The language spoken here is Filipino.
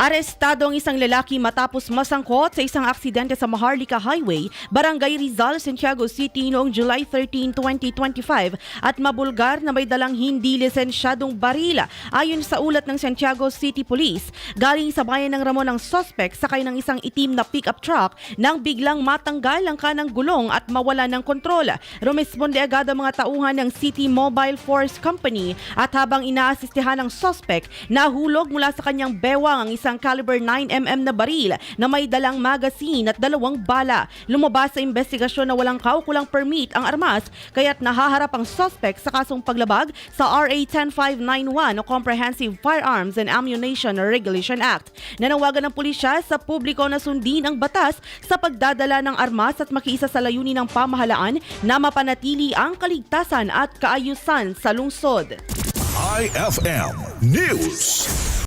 Arestado ang isang lalaki matapos masangkot sa isang aksidente sa Maharlika Highway, Barangay Rizal, Santiago City noong July 13, 2025 at mabulgar na may dalang hindi lisensyadong barila. Ayon sa ulat ng Santiago City Police, galing sa bayan ng Ramon ang suspect sakay ng isang itim na pickup truck nang biglang matanggal ang kanang gulong at mawala ng kontrol. Rumisponde agad ang mga tauhan ng City Mobile Force Company at habang inaasistihan ng suspect, nahulog mula sa kanyang bewang ang isang caliber 9mm na baril na may dalang magazine at dalawang bala. Lumabas sa investigasyon na walang kaukulang permit ang armas kaya't nahaharap ang suspect sa kasong paglabag sa RA 10591 o Comprehensive Firearms and Ammunition Regulation Act. Nanawagan ng pulisya sa publiko na sundin ang batas sa pagdadala ng armas at makiisa sa layunin ng pamahalaan na mapanatili ang kaligtasan at kaayusan sa lungsod. IFM News.